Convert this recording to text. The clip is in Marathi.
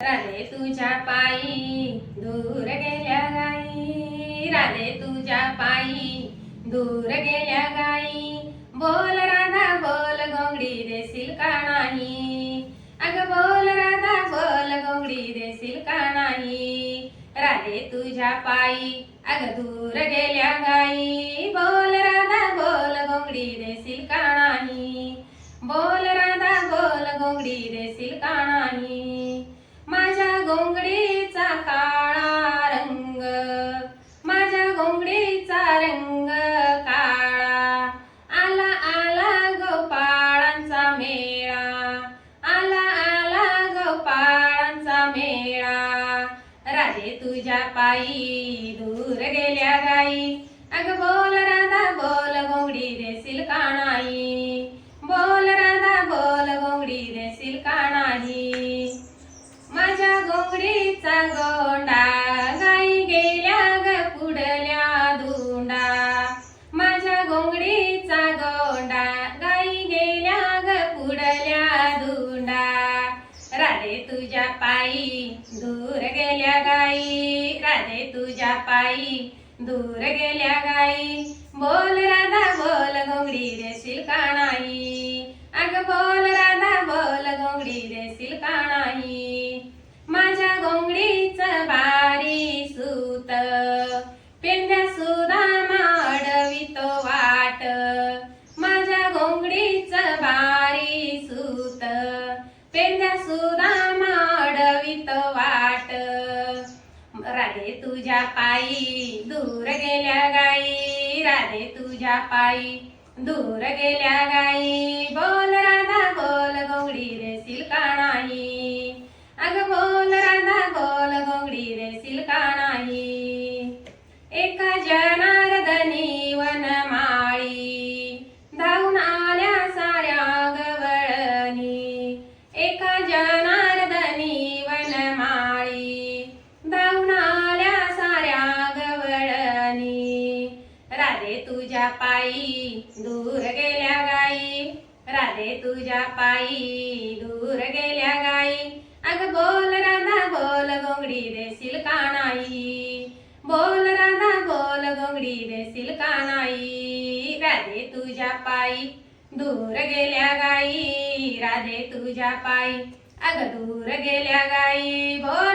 राधे तुझ्या पायी दूर गेल्या गाई. राधे तुझ्या पायी दूर गेल्या गाई. बोल राधा बोल गोंगडी देशील का नाही? अग बोल राधा बोल गोंगडी देशील का नाही? राधे तुझ्या पायी अग दूर गेल्या गाई. बोल राधा बोल गोंगडी देशील का नाही? बोल राधा बोल गोंगडी देशील का राधे तुझ्या पायी दूर गेल्या गाई अग बोल राधा बोल गोंगडी देशील का नाही बोल राधा बोल गोंगडी देशील का नाही माझ्या गोंगडीचा गोंडा गाई गेल्या ग पुढल्या धुंडा. माझ्या गोंगडीचा गोंडा गाई गेल्या ग पुढल्या धुंडा. राधे तुझ्या पायी दूर गेल्या राधे तुझ्या पायी दूर गेल्या गाई. बोल राधा बोल घोंगडी देशील का नाही? अग बोल राधा बोल घोंगडी देशील का नाही? माझ्या घोंगडीच बारी सूत पेंद्या सुधा माडवितो वाट. माझ्या घोंगडीच बारी सूत पेंद्या सुधा राधे तुझ्या पायी दूर गेल्या गाई. राधे तुझ्या पायी दूर गेल्या गाई. बोल राधा बोल गोंगडी देशील का नाही. अग बोल राधा बोल गोंगडी देशील का नाही. एका जनार्दनी वनमाळी धावून आल्या साऱ्या गवळणी. एका जना तुझ्या पायी दूर गेल्या गाई. राधे तुझ्या पायी दूर गेल्या गाई. अग बोल राधा बोल गोंगडी देशील का नाही? बोल राधा बोल गोंगडी देशील का नाही? राधे तुझ्या पायी दूर गेल्या गाई. राधे तुझ्या पायी अग दूर गेल्या गाई. बोल